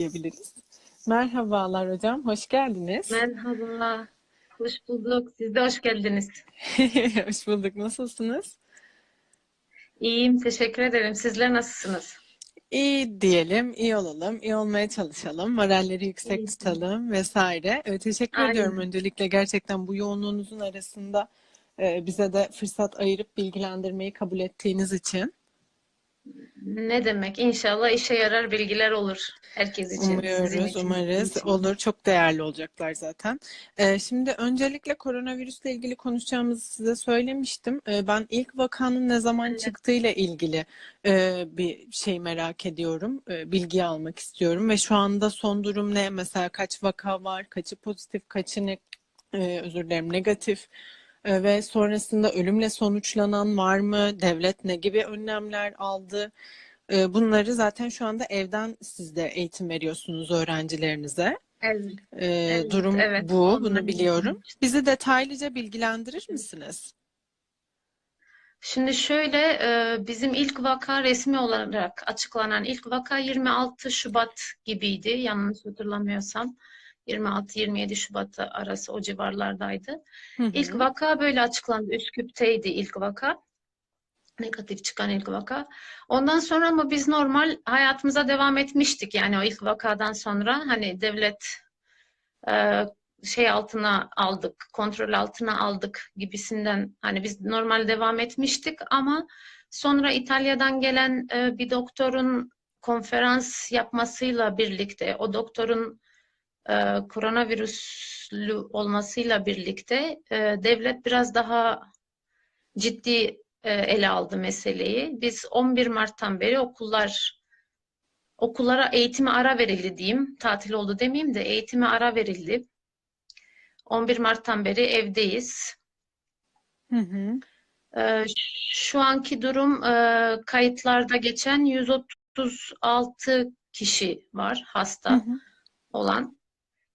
diyebiliriz. Merhabalar hocam, hoş geldiniz. Merhaba, hoş bulduk. Siz de hoş geldiniz. Hoş bulduk. Nasılsınız? İyiyim, teşekkür ederim. Sizler nasılsınız? İyi diyelim, iyi olalım, iyi olmaya çalışalım, moralleri yüksek İyi. tutalım vesaire. Evet, teşekkür ediyorum Aynen. öncelikle gerçekten bu yoğunluğunuzun arasında e, bize de fırsat ayırıp bilgilendirmeyi kabul ettiğiniz için. Ne demek? İnşallah işe yarar bilgiler olur herkes için, sizin Umuyoruz, için, bizim umarız için. olur. Çok değerli olacaklar zaten. Ee, şimdi öncelikle koronavirüsle ilgili konuşacağımızı size söylemiştim. Ee, ben ilk vakanın ne zaman Evet. çıktığıyla ilgili e, bir şey merak ediyorum. E, bilgi almak istiyorum ve şu anda son durum ne? Mesela kaç vaka var? Kaçı pozitif, kaçı ne, e, özür dilerim negatif? E, ve sonrasında ölümle sonuçlanan var mı? Devlet ne gibi önlemler aldı? E, bunları zaten şu anda evden siz de eğitim veriyorsunuz öğrencilerinize. Evet, E, evet, durum evet. bu, bunu biliyorum. Bizi detaylıca bilgilendirir misiniz? Şimdi şöyle, e, bizim ilk vaka resmi olarak açıklanan ilk vaka 26 Şubat gibiydi, yanlış hatırlamıyorsam. 26-27 Şubat arası o civarlardaydı. Hı İlk hı. vaka böyle açıklandı. Üsküp'teydi ilk vaka. Negatif çıkan ilk vaka. Ondan sonra ama biz normal hayatımıza devam etmiştik. Yani o ilk vakadan sonra hani devlet e, şey altına aldık, kontrol altına aldık gibisinden hani biz normal devam etmiştik ama sonra İtalya'dan gelen e, bir doktorun konferans yapmasıyla birlikte o doktorun e, koronavirüslü olmasıyla birlikte e, devlet biraz daha ciddi e, ele aldı meseleyi. Biz 11 Mart'tan beri okullar okullara eğitime ara verildi diyeyim. Tatil oldu demeyeyim de eğitime ara verildi. 11 Mart'tan beri evdeyiz. Hı hı. E, şu anki durum e, kayıtlarda geçen 136 kişi var Hı hasta hı. olan.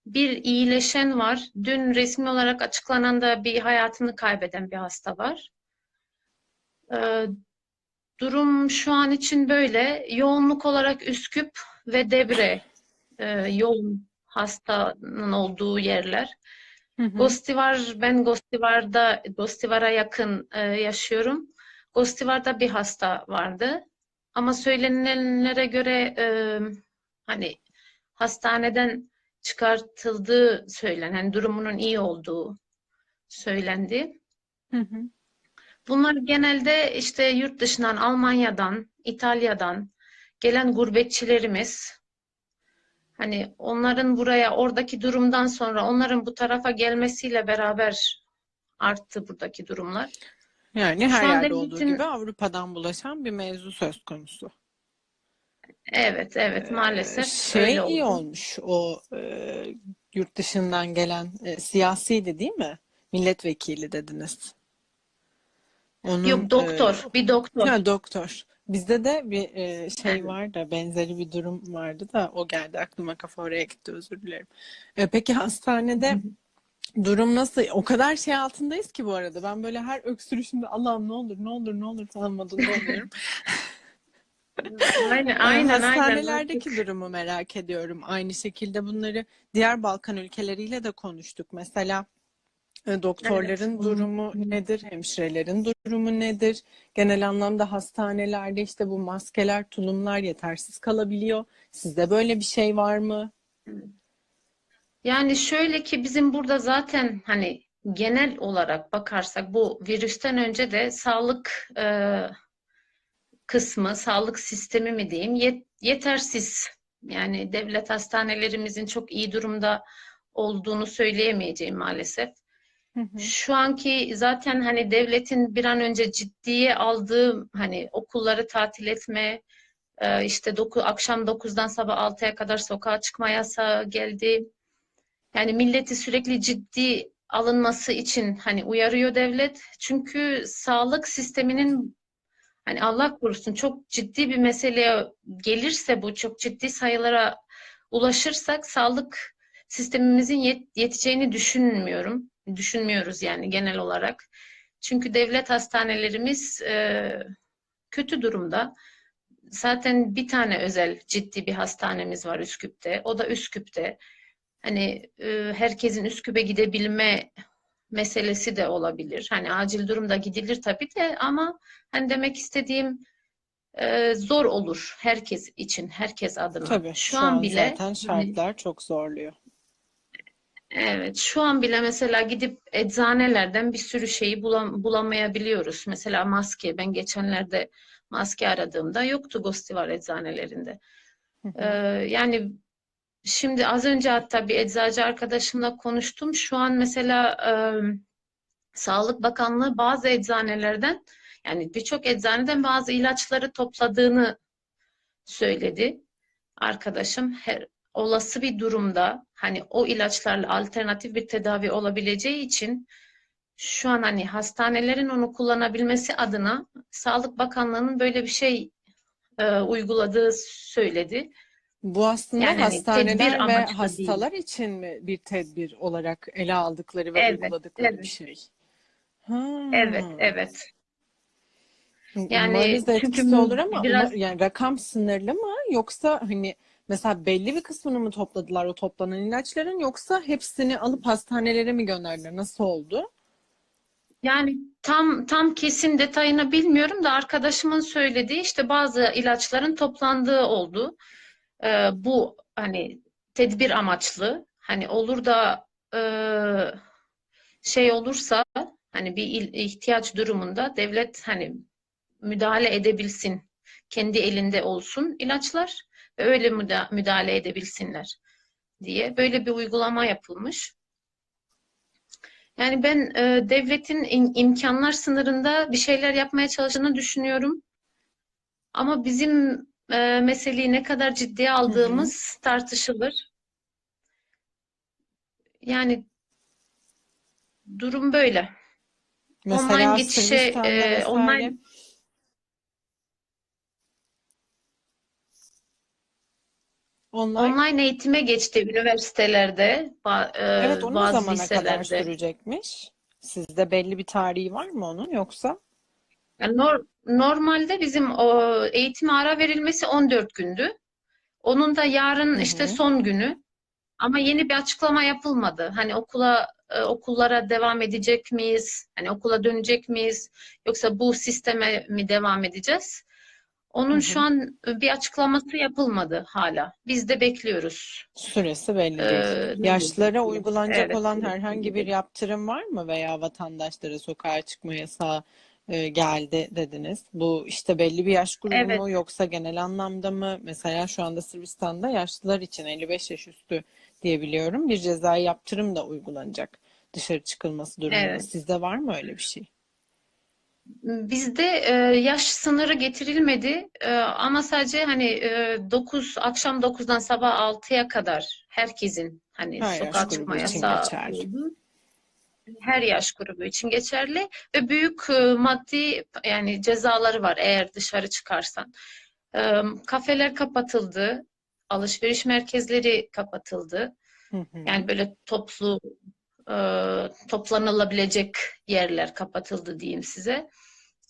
Bir iyileşen var. Dün resmi olarak açıklanan da bir hayatını kaybeden bir hasta var. Ee, durum şu an için böyle. Yoğunluk olarak Üsküp ve Debre e, yoğun hastanın olduğu yerler. Hı hı. Gostivar, ben Gostivar'da, Gostivar'a yakın e, yaşıyorum. Gostivar'da bir hasta vardı. Ama söylenilenlere göre e, hani hastaneden çıkartıldığı söylenen, hani durumunun iyi olduğu söylendi. Hı hı. Bunlar genelde işte yurt dışından, Almanya'dan, İtalya'dan gelen gurbetçilerimiz. Hani onların buraya, oradaki durumdan sonra onların bu tarafa gelmesiyle beraber arttı buradaki durumlar. Yani Şu her an yerde olduğu gibi Avrupa'dan bulaşan bir mevzu söz konusu. Evet evet Ee, maalesef şey öyle iyi oldu. olmuş o e, yurt dışından gelen e, siyasiydi değil mi? Milletvekili dediniz. Onun Yok e, doktor, bir doktor. ha, doktor. Bizde de bir e, şey var da benzeri bir durum vardı da o geldi aklıma kafa oraya gitti özür dilerim. E, peki hastanede durum nasıl? O kadar şey altındayız ki bu arada. Ben böyle her öksürüşümde Allah'ım ne olur ne olur ne olur falan modunda oluyorum. Aynen, Ee, aynen, aynen. Hastanelerdeki Artık durumu merak ediyorum. Aynı şekilde bunları diğer Balkan ülkeleriyle de konuştuk. Mesela e, evet. doktorların durumu nedir? Hemşirelerin durumu nedir? Genel anlamda hastanelerde işte bu maskeler, tulumlar yetersiz kalabiliyor. Sizde böyle bir şey var mı? Yani şöyle ki bizim burada zaten hani genel olarak bakarsak bu virüsten önce de sağlık e, kısmı, sağlık sistemi mi diyeyim yet- yetersiz. Yani devlet hastanelerimizin çok iyi durumda olduğunu söyleyemeyeceğim maalesef. Hı hı. Şu anki zaten hani devletin bir an önce ciddiye aldığı hani okulları tatil etme, e, işte doku, akşam 9'dan sabah 6'ya kadar sokağa çıkma yasağı geldi. Yani milleti sürekli ciddi alınması için hani uyarıyor devlet. Çünkü sağlık sisteminin hani Allah korusun çok ciddi bir meseleye gelirse bu çok ciddi sayılara ulaşırsak sağlık sistemimizin yet- yeteceğini düşünmüyorum. Düşünmüyoruz yani genel olarak. Çünkü devlet hastanelerimiz e, kötü durumda. zaten bir tane özel ciddi bir hastanemiz var Üsküp'te. O da Üsküp'te. Hani e, herkesin Üsküp'e gidebilme meselesi de olabilir. Hani acil durumda gidilir tabii de ama hani demek istediğim e, zor olur herkes için, herkes adına. Tabii Şu şu an an bile zaten hani şartlar çok zorluyor. Evet, şu an bile mesela gidip eczanelerden bir sürü şeyi bulam bulamayabiliyoruz. Mesela maske, ben geçenlerde maske aradığımda yoktu Gostivar eczanelerinde. Ee, yani şimdi az önce hatta bir eczacı arkadaşımla konuştum. Şu an mesela e, Sağlık Bakanlığı bazı eczanelerden yani birçok eczaneden bazı ilaçları topladığını söyledi arkadaşım. Her olası bir durumda hani o ilaçlarla alternatif bir tedavi olabileceği için şu an hani hastanelerin onu kullanabilmesi adına Sağlık Bakanlığı'nın böyle bir şey e, uyguladığı söyledi. Bu aslında Yani hani hastaneler ve amaçlı değil. hastalar için mi bir tedbir olarak ele aldıkları ve Evet, uyguladıkları bir evet, şey? Ha. evet, evet. Umarız Yani da çünkü etkisi olur ama biraz yani rakam sınırlı mı yoksa hani mesela belli bir kısmını mı topladılar o toplanan ilaçların yoksa hepsini alıp hastanelere mi gönderdiler? Nasıl oldu? Yani tam tam kesin detayını bilmiyorum da arkadaşımın söylediği işte bazı ilaçların toplandığı oldu. Ee, bu hani tedbir amaçlı hani olur da e, şey olursa hani bir ihtiyaç durumunda devlet hani müdahale edebilsin. Kendi elinde olsun ilaçlar ve öyle müda- müdahale edebilsinler diye böyle bir uygulama yapılmış. Yani ben e, devletin im- imkanlar sınırında bir şeyler yapmaya çalıştığını düşünüyorum. Ama bizim e, meseleyi ne kadar ciddiye Hı hı. aldığımız tartışılır. Yani durum böyle. Online Mesela geçişe, Sırbistan'da e, online online online eğitime geçti üniversitelerde, ba- evet e, o ne bazı zamana kadar liselerde. sürecekmiş? Sizde belli bir tarihi var mı onun yoksa? Yani nor- normalde bizim o eğitime ara verilmesi 14 gündü. Onun da yarın işte son günü. Ama yeni bir açıklama yapılmadı. Hani okula e, okullara devam edecek miyiz? Hani okula dönecek miyiz? Yoksa bu sisteme mi devam edeceğiz? Onun şu hı. an bir açıklaması yapılmadı hala. Biz de bekliyoruz. Süresi belli Ee, değil. Yaşlılara diye. uygulanacak Evet, olan herhangi bir yaptırım var mı veya vatandaşlara sokağa çıkma yasağı e, geldi dediniz. Bu işte belli bir yaş grubu Evet, mu yoksa genel anlamda mı? Mesela şu anda Sırbistan'da yaşlılar için 55 yaş üstü diyebiliyorum bir cezai yaptırım da uygulanacak dışarı çıkılması durumunda. evet. Sizde var mı öyle bir şey? Bizde e, yaş sınırı getirilmedi E, ama sadece hani e, 9 akşam 9'dan sabah 6'ya kadar herkesin hani Her sokağa çıkma yasağı. Her yaş grubu için geçerli ve büyük e, maddi yani cezaları var eğer dışarı çıkarsan. E, kafeler kapatıldı, alışveriş merkezleri kapatıldı. Hı hı. Yani böyle toplu e, toplanılabilecek yerler kapatıldı diyeyim size.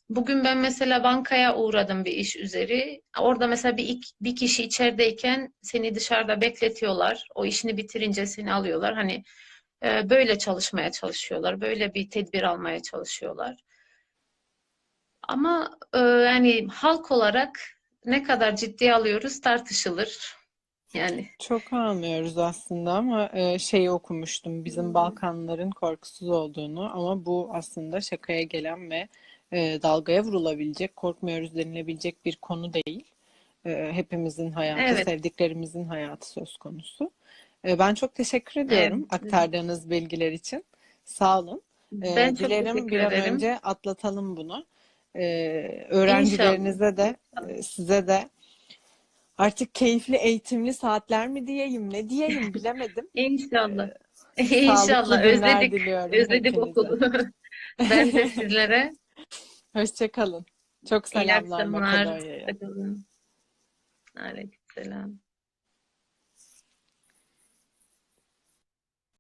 Bugün ben mesela bankaya uğradım bir iş üzeri. Orada mesela bir, bir kişi içerideyken seni dışarıda bekletiyorlar. O işini bitirince seni alıyorlar. Hani e, böyle çalışmaya çalışıyorlar. Böyle bir tedbir almaya çalışıyorlar. Ama e, yani halk olarak ne kadar ciddiye alıyoruz tartışılır. Yani Çok almıyoruz aslında ama e, şeyi okumuştum bizim Balkanların korkusuz olduğunu ama bu aslında şakaya gelen ve e, dalgaya vurulabilecek, korkmuyoruz denilebilecek bir konu değil. E, hepimizin hayatı, evet, sevdiklerimizin hayatı söz konusu. E, ben çok teşekkür evet. ediyorum aktardığınız bilgiler için. Sağ olun. E, Ben çok dilerim teşekkür bir an ederim. önce atlatalım bunu. E, İnşallah. öğrencilerinize de, İnşallah. e, size de Artık keyifli, eğitimli saatler mi diyeyim, ne diyeyim bilemedim. İnşallah. Ee, İnşallah. Özledik. Özledik okulu. Ben de sizlere. Hoşça kalın. Çok selamlar. Makedonya'ya. Hoşçakalın. Aleykümselam.